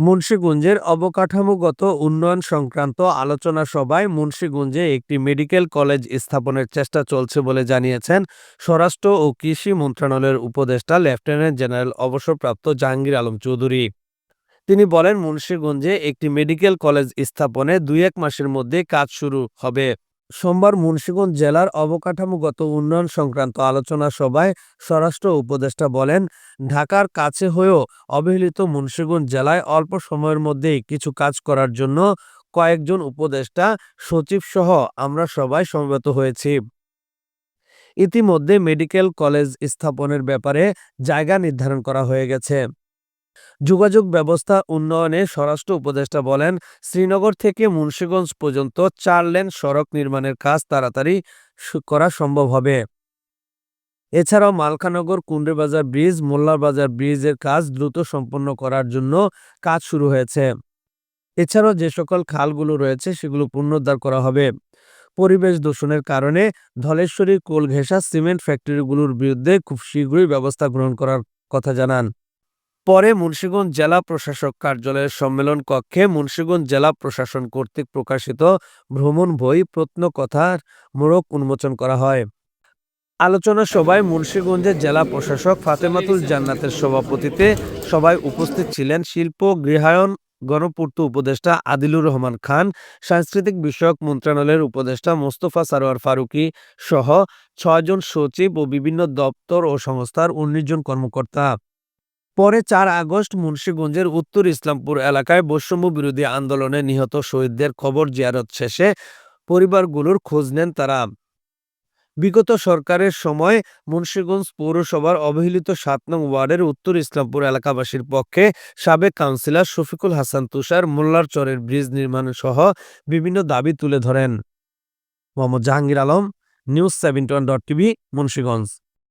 মুন্সিগঞ্জের অবকাঠামোগত উন্নয়ন সংক্রান্ত আলোচনা সভায় মুন্সিগঞ্জে একটি মেডিকেল কলেজ স্থাপনের চেষ্টা চলছে বলে জানিয়েছেন স্বরাষ্ট্র ও কৃষি মন্ত্রণালয়ের উপদেষ্টা লেফটেন্যান্ট জেনারেল অবসরপ্রাপ্ত জাহাঙ্গীর আলম চৌধুরী। তিনি বলেন, মুন্সিগঞ্জে একটি মেডিকেল কলেজ স্থাপনে দুই এক মাসের মধ্যে কাজ শুরু হবে। সোমবার মুন্সিগঞ্জ জেলার অবকাঠামোগত উন্নয়ন সংক্রান্ত আলোচনা সভায় স্বরাষ্ট্র উপদেষ্টা বলেন, ঢাকার কাছে হয়েও অবহেলিত মুন্সিগঞ্জ জেলায় অল্প সময়ের মধ্যেই কিছু কাজ করার জন্য কয়েকজন উপদেষ্টা, সচিব সহ আমরা সবাই সমবেত হয়েছি। ইতিমধ্যে মেডিকেল কলেজ স্থাপনের ব্যাপারে জায়গা নির্ধারণ করা হয়ে গেছে। যোগাযোগ ব্যবস্থা উন্নয়নে স্বরাষ্ট্র উপদেষ্টা বলেন, শ্রীনগর থেকে মুন্সীগঞ্জ পর্যন্ত চার লেন সড়ক নির্মাণের কাজ তাড়াতাড়ি করা সম্ভব হবে। এছাড়াও মালখানগর কুন্ডেবাজার ব্রিজ, মোল্লারবাজার ব্রিজের কাজ দ্রুত সম্পন্ন করার জন্য কাজ শুরু হয়েছে। এছাড়াও যে সকল খালগুলো রয়েছে সেগুলো পুনরুদ্ধার করা হবে। পরিবেশ দূষণের কারণে ধলেশ্বরী কোল ঘেঁষা সিমেন্ট ফ্যাক্টরিগুলোর বিরুদ্ধে খুব শীঘ্রই ব্যবস্থা গ্রহণ করার কথা জানান। পরে মুন্সিগঞ্জ জেলা প্রশাসক কার্যালয়ের সম্মেলন কক্ষে মুন্সিগঞ্জ জেলা প্রশাসন কর্তৃক প্রকাশিত ভ্রমণ বই প্রত্নকথার মোড়ক উন্মোচন করা হয়। আলোচনা সভায় মুন্সিগঞ্জের জেলা প্রশাসক ফাতেমাতুল জান্নাতের সভাপতিতে সবাই উপস্থিত ছিলেন শিল্প, গৃহায়ন, গণপূর্ত উপদেষ্টা আদিলুর রহমান খান, সাংস্কৃতিক বিষয়ক মন্ত্রণালয়ের উপদেষ্টা মোস্তফা সারোয়ার ফারুকী সহ ছয়জন সচিব ও বিভিন্ন দপ্তর ও সংস্থার উনিশ জন কর্মকর্তা। পরে চার আগস্ট মুন্সীগঞ্জের উত্তর ইসলামপুর এলাকায় বৈষম্য বিরোধী আন্দোলনে নিহত শহীদদের খবর জিয়ারত শেষে পরিবারগুলোর খোঁজ নেন তারা। বিগত সরকারের সময় মুন্সীগঞ্জ পৌরসভার অবহেলিত সাত নং ওয়ার্ডের উত্তর ইসলামপুর এলাকাবাসীর পক্ষে সাবেক কাউন্সিলর শফিকুল হাসান তুষার, মোল্লার চরের ব্রিজ নির্মাণ সহ বিভিন্ন দাবি তুলে ধরেন। Mohammad Jahangir Alam, news seventy dot TV, Munshiganj.